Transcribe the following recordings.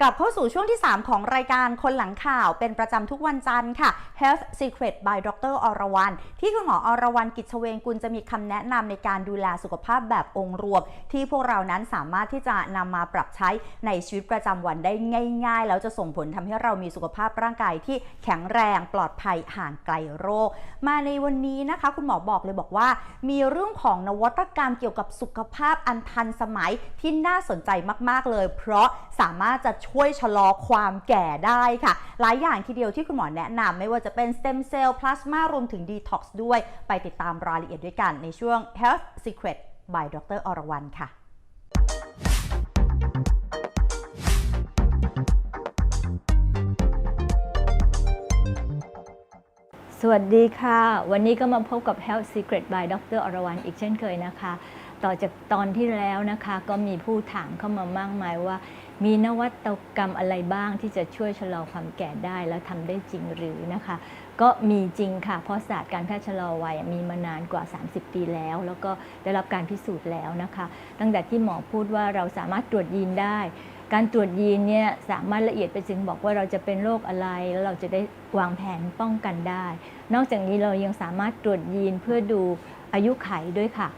กลับเข้าสู่ช่วงที่ 3 ของรายการคนหลังข่าวเป็นประจำทุกวันจันทร์ค่ะ Health Secret by Dr. อรวรรณที่คุณหมออรวรรณกิจเวงกุลจะมีคำแนะนำในการดูแลสุขภาพแบบองค์รวม ที่พวกเรานั้นสามารถที่จะนำมาปรับใช้ในชีวิตประจำวันได้ง่าย ๆ แล้วจะส่งผลทำให้เรามีสุขภาพร่างกายที่แข็งแรงปลอดภัยห่างไกลโรค มาในวันนี้นะคะ คุณหมอบอกเลยบอกว่า มีเรื่องของนวัตกรรมเกี่ยวกับสุขภาพอันทันสมัยที่น่าสนใจมากๆเลย เพราะสามารถจะชช่วยชะลอความแก่ได้ค่ะ หลายอย่างทีเดียวที่คุณหมอแนะนำไม่ว่าจะเป็นสเต็มเซลล์พลาสมารวมถึงดีท็อกซ์ด้วย ไปติดตามรายละเอียดด้วยกันในช่วง Health Secret by ดรอรวรรณค่ะสวัสดีค่ะ วันนี้ก็มาพบกับ Health Secret by ดรอรวรรณอีกเช่นเคยนะคะ ต่อจากตอนที่แล้วนะคะ ก็มีผู้ถามเข้ามามากมายว่า มีนวัตกรรมอะไรบ้างที่จะช่วยชะลอความแก่ได้แล้วทำได้จริงหรือนะคะ ก็มีจริงค่ะ เพราะศาสตร์การแพทย์ชะลอวัยมีมานานกว่า 30 ปีแล้ว แล้วก็ได้รับการพิสูจน์แล้วนะคะ ตั้งแต่ที่หมอพูดว่าเราสามารถตรวจยีนได้การตรวจยีนเนี่ยสามารถละเอียดไปถึงบอกว่าเราจะเป็นโรคอะไร แล้วเราจะได้วางแผนป้องกันได้ นอกจากนี้เรายังสามารถตรวจยีนเพื่อดูอายุไขด้วยค่ะ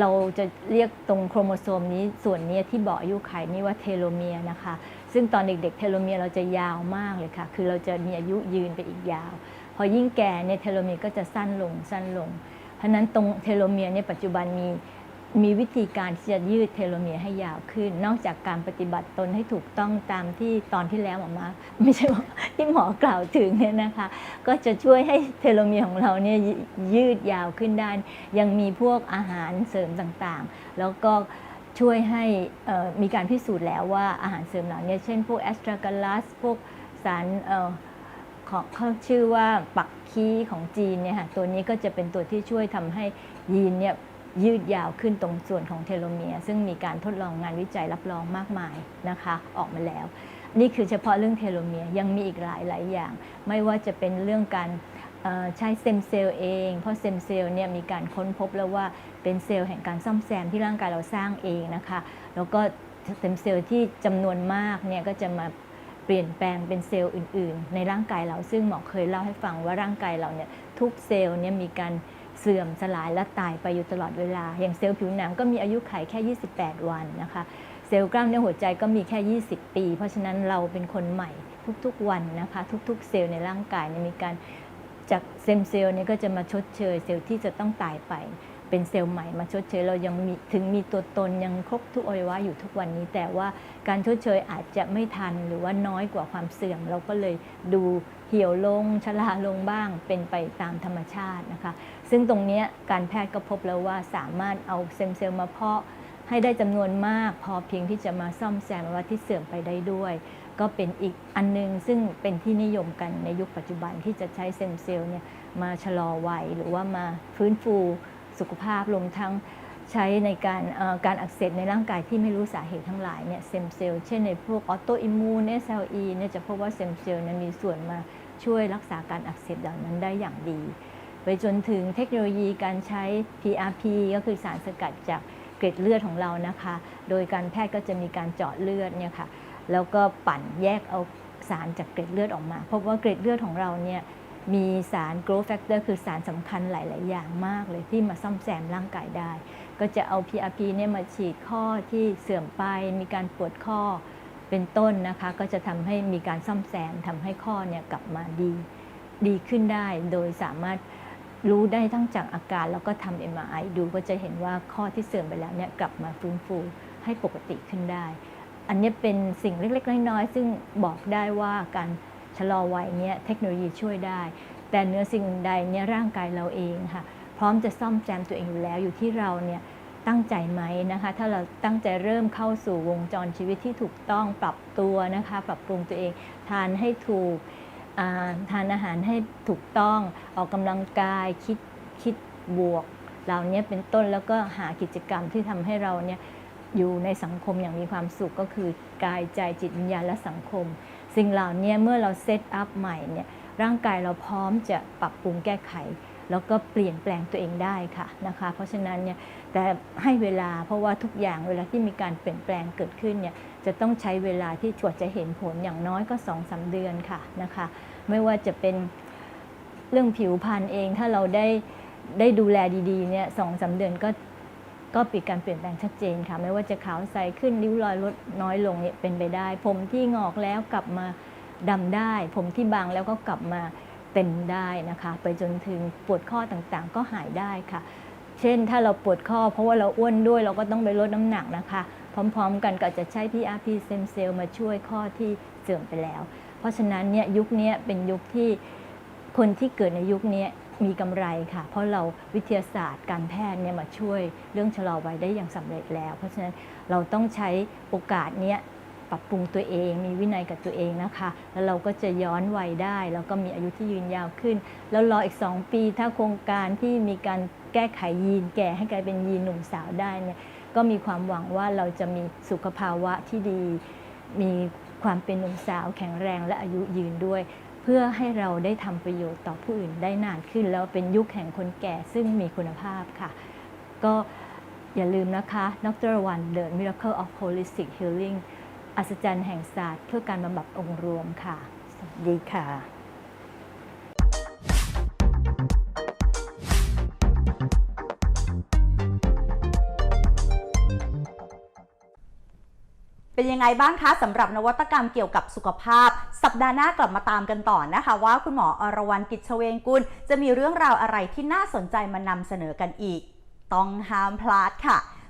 เราจะเรียกตรงโครโมโซมนี้ส่วนนี้ที่บอกอายุไขนี่ว่าเทโลเมียร์นะคะ ซึ่งตอนเด็กๆเทโลเมียร์เราจะยาวมากเลยค่ะ คือเราจะมีอายุยืนไปอีกยาว พอยิ่งแก่เนี่ยเทโลเมียร์ก็จะสั้นลงสั้นลง เพราะนั้นตรงเทโลเมียร์เนี่ยปัจจุบันมี มีวิธีการที่จะยืดเทโลเมียร์ให้ยาวขึ้น นอกจากการปฏิบัติตนให้ถูกต้องตามที่ตอนที่แล้วหมอมา ไม่ใช่ว่าที่หมอกล่าวถึงเนี่ยนะคะ ก็จะช่วยให้เทโลเมียร์ของเราเนี่ยยืดยาวขึ้นได้ ยังมีพวกอาหารเสริมต่างๆ แล้วก็ช่วยให้มีการพิสูจน์แล้วว่าอาหารเสริมเหล่านี้เช่นพวกแอสตรากลัสพวกสารเของเขาชื่อว่าปักคีของจีนเนี่ยค่ะตัวนี้ก็จะเป็นตัวที่ช่วยทำให้ยีนเนี่ย ยืดยาวขึ้นตรงส่วนของเทโลเมียร์ซึ่งมีการทดลองงานวิจัยรับรองมากมายนะคะออกมาแล้ว นี่คือเฉพาะเรื่องเทโลเมียร์ยังมีอีกหลายหลายอย่าง ไม่ว่าจะเป็นเรื่องการใช้เซมเซลล์เอง เพราะเซมเซลล์เนี่ยมีการค้นพบแล้วว่าเป็นเซลล์แห่งการซ่อมแซมที่ร่างกายเราสร้างเองนะคะ แล้วก็เซมเซลล์ที่จำนวนมากเนี่ยก็จะมาเปลี่ยนแปลงเป็นเซลล์อื่น ๆ ในร่างกายเราซึ่งหมอเคยเล่าให้ฟังว่าร่างกายเราเนี่ยทุกเซลล์เนี่ยมีการ เสื่อมสลายและตายไปอยู่ตลอดเวลา อย่างเซลล์ผิวหนังก็มีอายุขัยแค่ 28 วันนะคะ เซลล์กล้ามเนื้อหัวใจก็มีแค่ 20 ปี เพราะฉะนั้นเราเป็นคนใหม่ทุกๆวันนะคะ ทุกๆ เซลล์ในร่างกายมีการจากเซมเซลล์นี่ก็จะมาชดเชยเซลล์ที่จะต้องตายไป เป็นเซลล์ใหม่มาชดเชยเรายังมีถึงมีตัวตนยังครบทุกอวัยวะอยู่ทุกวันนี้ แต่ว่าการชดเชยอาจจะไม่ทันหรือว่าน้อยกว่าความเสื่อม เราก็เลยดูเหี่ยวลงชราลงบ้างเป็นไปตามธรรมชาตินะคะ ซึ่งตรงนี้การแพทย์ก็พบแล้วว่าสามารถเอาเซมเซลล์มาเพาะให้ได้จำนวนมาก พอเพียงที่จะมาซ่อมแซมอวัยวะที่เสื่อมไปได้ด้วย ก็เป็นอีกอันนึงซึ่งเป็นที่นิยมกันในยุคปัจจุบันที่จะใช้เซมเซลล์เนี่ยมาชะลอวัยหรือว่ามาฟื้นฟูสุขภาพรวมทั้งใช้ในการอ่อการอักเสบในร่างกายที่ไม่รู้สาเหตุทั้งหลายเนี่ยเซมเซลล์เช่นในพวกออโตอิมมูน SLE เนี่ยจะพบว่าเซมเซลล์นั้นมีส่วนมาช่วยรักษาการอักเสบเหล่านั้นได้อย่างดี ไปจนถึงเทคโนโลยีการใช้ PRP ก็คือสารสกัดจากเกล็ดเลือดของเรานะคะ โดยการแพทย์ก็จะมีการเจาะเลือดเนี่ยค่ะ แล้วก็ปั่นแยกเอาสารจากเกล็ดเลือดออกมาพบว่าเกล็ดเลือดของเราเนี่ยมีสาร growth factor คือสารสำคัญหลาย ๆ อย่างมากเลยที่มาซ่อมแซมร่างกายได้ ก็จะเอา PRP เนี่ยมาฉีดข้อที่เสื่อมไป มีการปวดข้อเป็นต้นนะคะ ก็จะทำให้มีการซ่อมแซมทำให้ข้อเนี่ยกลับมาดี ดีขึ้นได้ โดยสามารถ รู้ได้ทั้งจากอาการแล้วก็ทำ MRI ดูก็จะเห็นว่าข้อที่เสื่อมไปแล้วเนี่ยกลับมาฟื้นฟูให้ปกติขึ้นได้ อันนี้เป็นสิ่งเล็กๆ น้อยๆ ซึ่งบอกได้ว่าการชะลอวัยเนี่ยเทคโนโลยีช่วยได้ แต่เนื้อสิ่งใดเนี่ยร่างกายเราเองค่ะ พร้อมจะซ่อมแซมตัวเองอยู่แล้วอยู่ที่เราเนี่ยตั้งใจไหมนะคะ ถ้าเราตั้งใจเริ่มเข้าสู่วงจรชีวิตที่ถูกต้องปรับตัวนะคะ ปรับปรุงตัวเองทานให้ถูก ทานอาหารให้ถูกต้องออกกำลังกายคิดคิดบวกเหล่านี้เป็นต้นแล้วก็หากิจกรรมที่ทำให้เราเนี่ยอยู่ในสังคมอย่างมีความสุขก็คือกายใจจิตวิญญาณและสังคม สิ่งเหล่านี้เมื่อเราเซตอัพใหม่เนี่ยร่างกายเราพร้อมจะปรับปรุงแก้ไข แล้วก็เปลี่ยนแปลงตัวเองได้ค่ะนะคะ เพราะฉะนั้นเนี่ยแต่ให้เวลาเพราะว่าทุกอย่างเวลาที่มีการเปลี่ยนแปลงเกิดขึ้นเนี่ยจะต้องใช้เวลาที่กว่าจะเห็นผลอย่างน้อยก็2อสเดือนค่ะนะคะ ไม่ว่าจะเป็นเรื่องผิวพรรณเองถ้าเราได้ได้ดูแลดีๆเนี่ยสองสาเดือนก็ก็ปีการเปลี่ยนแปลงชัดเจนค่ะ ไม่ว่าจะขาวใสขึ้นริ้วรอยลดน้อยลงเนี่ยเป็นไปได้ ผมที่งอกแล้วกลับมาดำได้ ผมที่บางแล้วก็กลับมา เต็มได้นะคะ ไปจนถึงปวดข้อต่างๆ ก็หายได้ค่ะ เช่นถ้าเราปวดข้อเพราะว่าเราอ้วนด้วยเราก็ต้องไปลดน้ำหนักนะคะ พร้อมๆ กันก็จจะใช้ PRP stem cell มาช่วยข้อที่เสื่อมไปแล้ว เพราะฉะนั้นเนี่ยยุคนี้เป็นยุคที่คนที่เกิดในยุคนี้มีกำไรค่ะ เพราะเราวิทยาศาสตร์การแพทย์เนี่ยมาช่วยเรื่องชะลอวัยได้อย่างสำเร็จแล้ว เพราะฉะนั้นเราต้องใช้โอกาสเนี้ย ปรับปรุงตัวเอง มีวินัยกับตัวเองนะคะ แล้วเราก็จะย้อนวัยได้ แล้วก็มีอายุที่ยืนยาวขึ้น แล้วรออีก 2 ปีถ้าโครงการที่มีการแก้ไขยีนแก่ให้กลายเป็นยีนหนุ่มสาวได้เนี่ยก็มีความหวังว่าเราจะมีสุขภาวะที่ดี มีความเป็นหนุ่มสาวแข็งแรงและอายุยืนด้วย เพื่อให้เราได้ทำประโยชน์ต่อผู้อื่นได้นานขึ้น แล้วเป็นยุคแห่งคนแก่ซึ่งมีคุณภาพค่ะ ก็อย่าลืมนะคะ ดรวัน The Miracle of Holistic Healing อัศจรรย์แห่งศาสตร์ เพื่อการบำบัดองค์รวมค่ะ สวัสดีค่ะเป็นยังไงบ้างคะสำหรับนวัตกรรมเกี่ยวกับสุขภาพ สัปดาห์หน้ากลับมาตามกันต่อนะคะ ว่าคุณหมออรวรรณกิจเชเวงกุลจะมีเรื่องราวอะไรที่น่าสนใจมานำเสนอกันอีก ต้องห้ามพลาดค่ะ